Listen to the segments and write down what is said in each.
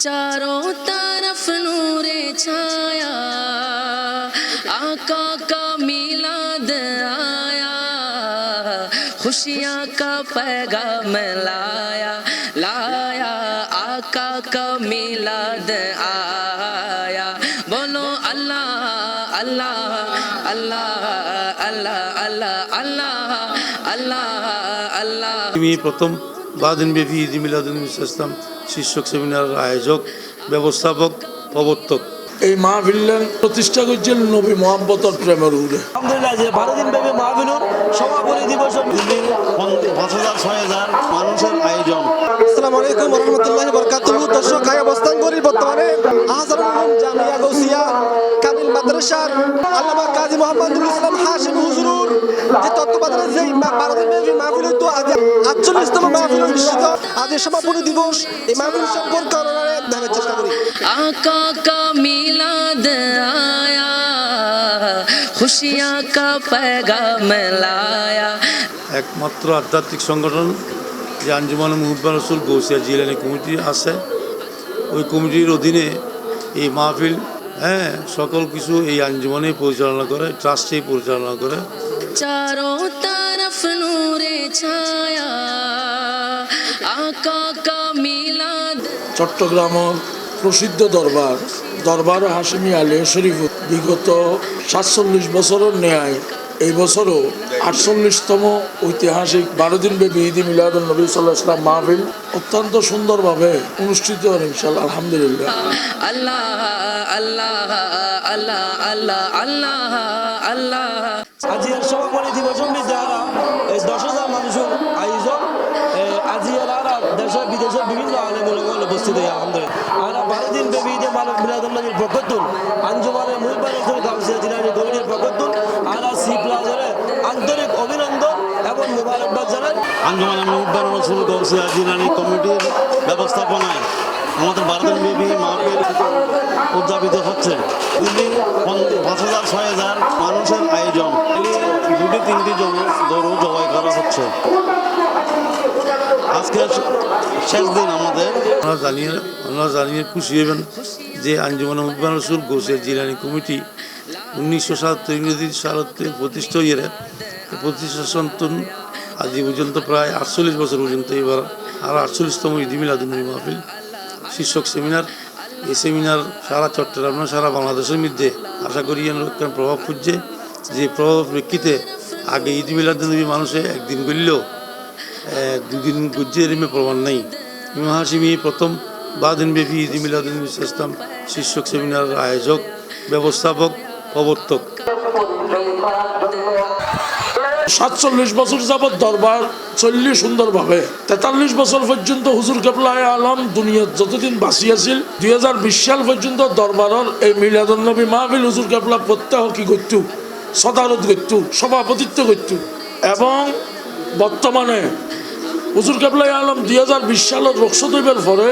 चारों तरफ नूरे छाया आका का मिलाद आया खुशियाँ का पैगाम लाया लाया आका का मिलाद आया बोलो अल्लाह अल्लाह अल्लाह अल्लाह अल्लाह अल्लाह अल्लाह अल्लाह আমি প্রথম বাদিনব্যাপী ঈদ মিলাদুল ইসলাম শীর্ষক সেমিনারের আয়োজক ব্যবস্থাপক প্রবর্তক। এই মাহফিলের প্রতিষ্ঠা করছেন নবী মোহাম্মতর প্রেমের উড়ে আলহামদুলিল্লাহ যে বারো দিন ব্যাপী মাহফিলুর সমাপনী দিবস পাঁচ হাজার ছয় হাজার মানুষের আয়োজন। আসসালামু আলাইকুম রহমতুল্লাহ বরকাতুহ দর্শক আমি অবস্থান করি বর্তমানে আহসানুল জামিয়া গৌসিয়া কামিল মাদ্রাসার আল্লামা কাজী মোহাম্মদুল ইসলাম হাশিম হুজুরুর যে তত্ত্বাবধানে যে ভারতের মেহফিল মাহফিল হইতো আজ আটচল্লিশতম মাহফিল অনুষ্ঠিত আজ সমাপনী দিবস এই মাহফিল সম্পর্কে ওনারা দেখার চেষ্টা করি आका का मिलाद आया खुशियाँ का पैगाम लाया একমাত্র আধ্যাত্মিক সংগঠন যে আঞ্জুমান মুহিব্বা রসুল গৌসিয়া জিলানি কমিটি আছে ওই কমিটির অধীনে এই মাহফিল হ্যাঁ সকল কিছু এই আঞ্জুমানে পরিচালনা করে ট্রাস্টেই পরিচালনা করে चारों तरफ नूरे छाया आका का मिलाद চট্টগ্রাম প্রসিদ্ধ দরবার দরবার হাসিমি আলী শরীফ বিগত সাতচল্লিশ বছরের ন্যায় এই বছরও আটচল্লিশতম ঐতিহাসিক বারো দিনব্যাপী ঈদি মিলাদ নবী সাল্লাহাম মাহবিল অত্যন্ত সুন্দরভাবে অনুষ্ঠিত হন ইনশাল আলহামদুলিল্লাহ। আল্লাহ আল্লাহ আল্লাহ আল্লাহ আল্লাহ আল্লাহ। দিবস দেশের বিদেশের বিভিন্ন আলেমুলগল উপস্থিত হয়ে, আলহামদুলিল্লাহ। আরা বারো দিন ব্যাপী ঈদে মানব মিলাদুল্লাহির পক্ষতুন আঞ্জুমানের মুহিবান রসুল কাউসিয়া জিলানি কমিটির পক্ষতুন আরা সি প্লাজারে আন্তরিক অভিনন্দন এবং মোবারকবাদ জানান আঞ্জুমান মুহিব্বান রসুল গৌসিয়া জিলানি কমিটির ব্যবস্থাপনায় আমাদের বারোদিন বেবি মাহফিল উদযাপিত হচ্ছে। দিন পাঁচ হাজার ছয় হাজার মানুষের আয়োজন। দুটি তিনটি জন- গরু জবাই করা হচ্ছে। আজকে শেষ দিন আমাদের। আমরা জানিয়ে আমরা জানিয়ে খুশি হবেন যে আঞ্জুমান মুহিব্বা রসুল গৌসিয়া জিলানি কমিটি উনিশশো সাতাত্তর ইংরেজি সালতে প্রতিষ্ঠা হয়ে প্রতিষ্ঠা সন্তুন আজ পর্যন্ত প্রায় আটচল্লিশ বছর পর্যন্ত এবার আর আটচল্লিশতম ঈদ মিলাদুন্নবী মাহফিল। শীর্ষক সেমিনার। এই সেমিনার সারা চট্টগ্রাম সারা বাংলাদেশের মধ্যে আশা করি প্রভাব খুঁজছে। যে প্রভাব প্রেক্ষিতে আগে ঈদ মিলাদুন্নবী মানুষে একদিন আহ, দুদিন গুজ্জে এরমে প্রমাণ নেই। ইমাম হাসিমি প্রথম বাদিন ব্যাপী ঈদ মিলাদুন্নবী ইসলাম শীর্ষক সেমিনারের আয়োজক, ব্যবস্থাপক, প্রবর্তক। সাতচল্লিশ বছর যাবৎ দরবার চললি সুন্দরভাবে, তেতাল্লিশ বছর পর্যন্ত হুজুর কেবলায় আলম দুনিয়া যতদিন বাঁচি আছিল, দুই হাজার বিশ সাল পর্যন্ত দরবারের এই মিলাদুলনবী মাহফিল হুজুর কেবলা প্রত্যাহ কি করতু? সদারত করতু? সভাপতিত্ব করতু? এবং বর্তমানে হুজুর কেবলাই আলম দুই হাজার বিশ সালের রক্ষদৈবের পরে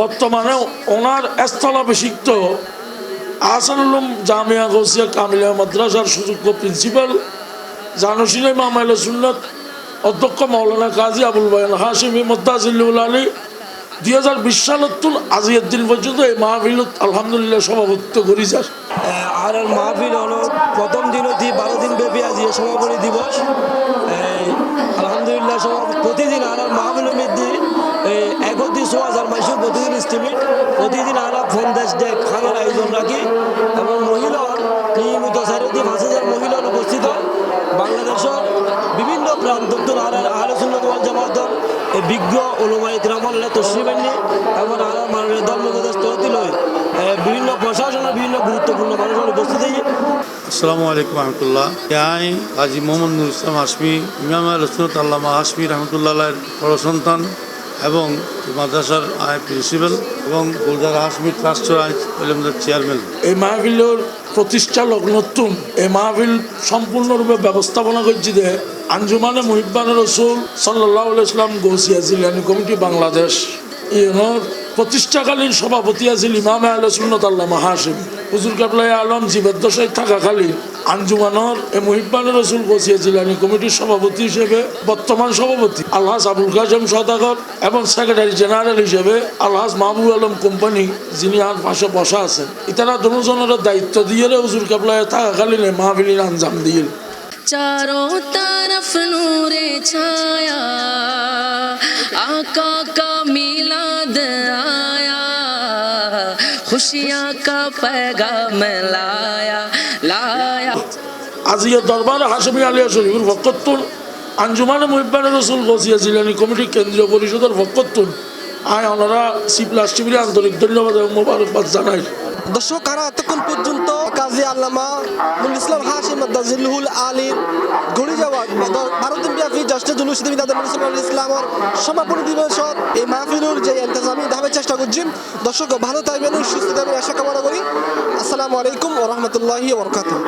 বর্তমানে ওনার স্থলাভিষিক্ত আহসানুল্লম জামিয়া গৌসিয়া কামিলিয়া মাদ্রাসার সুযোগ্য প্রিন্সিপাল জানসিনে মামাইল সুন্নত অধ্যক্ষ মৌলানা কাজী আবুল বায়ান হাসিমি মোদ্দাজিল্লুল আলী দুই হাজার বিশ সালত তুল আজিয়ের দিন পর্যন্ত এই মাহফিলত আলহামদুলিল্লাহ সভাপতিত্ব করি যার আর মাহফিল হলো প্রথম দিন অতি বারো দিন ব্যাপী আজ সমাপনী দিবস। সহ প্রতিদিন আনার মাহবিলের মধ্যে একত্রিশ হাজার প্রতিদিন ইস্টিমেট প্রতিদিন আনা ফোন দেশ দেয় আয়োজন রাখি এবং মহিলার নিয়মিত পাঁচ হাজার মহিলার উপস্থিত বাংলাদেশের বিভিন্ন প্রান্ত আলোচনা জামাত বিজ্ঞ ওলমাই গ্রামাল্লা তশ্রী বাহিনী এবং আনার মাননীয় ধর্মগত তহতিল প্রশাসনের বিভিন্ন গুরুত্বপূর্ণ মানুষের উপস্থিতি আসসালামু আলাইকুম রহমতুল্লাহ। আমি কাজী মোহাম্মদ নুর ইসলাম হাসমি ইমাম রসনত আল্লামা হাসমি রহমতুল্লাহ বড় সন্তান এবং মাদ্রাসার আয় প্রিন্সিপাল এবং গুলজার হাসমি ট্রাস্টের আয় চেয়ারম্যান। এই মাহফিলের প্রতিষ্ঠা লগ্নতুম এই মাহফিল সম্পূর্ণরূপে ব্যবস্থাপনা করছি যে আঞ্জুমানে মুহিব্বান রসুল সাল্লাহ ইসলাম গৌসিয়া জিলানি কমিটি বাংলাদেশ। ইউনোর প্রতিষ্ঠাকালীন সভাপতি আছেন ইমাম আল সুন্নত আল্লাহ হুজুর কাবলাই আলম থাকা থাকাকালীন আঞ্জুমানর, এ মহিব্বান রসুল বসিয়েছিলেন। কমিটির সভাপতি হিসেবে বর্তমান সভাপতি আল্লাহ আবুল কাজম সদাগর এবং সেক্রেটারি জেনারেল হিসেবে আল্লাহ মাহবুব আলম কোম্পানি, যিনি আর পাশে বসা আছেন। ইতারা দুজনের দায়িত্ব দিয়ে হুজুর কাবলায় থাকাকালীন মাহবিলির আঞ্জাম দিয়ে। চারো তারফ নূরে ছায়া, আকা কামি खुशियाँ का पैगाम लाया लाया আজিয়া দরবারে হাসমি আলিয়া শরীফের ভক্তত্বর আঞ্জুমানে মুহিব্বান রসুল গজিয়া জিলানি কমিটি কেন্দ্রীয় পরিষদের ভক্তত্বর আয় ওনারা সি প্লাস টিভির আন্তরিক ধন্যবাদ এবং মোবারকবাদ জানাই দর্শক, কারা এতক্ষণ পর্যন্ত কাজী আল্লামা ইসলাম হাসিম দাজিলহুল আলীর ঘুরে যাওয়া ভারত ব্যাপী জাস্টে জুলুস দিবি দাদা মুসলমান ইসলামের সমাপনী দিবস এই মাহফিলুর যে ইন্তজামি ধাবের চেষ্টা করছি দর্শক, ভালো থাকবেন, সুস্থ থাকবেন, আশা কামনা করি। আসসালামু আলাইকুম ওরহমতুল্লাহি ওবরকাতুহ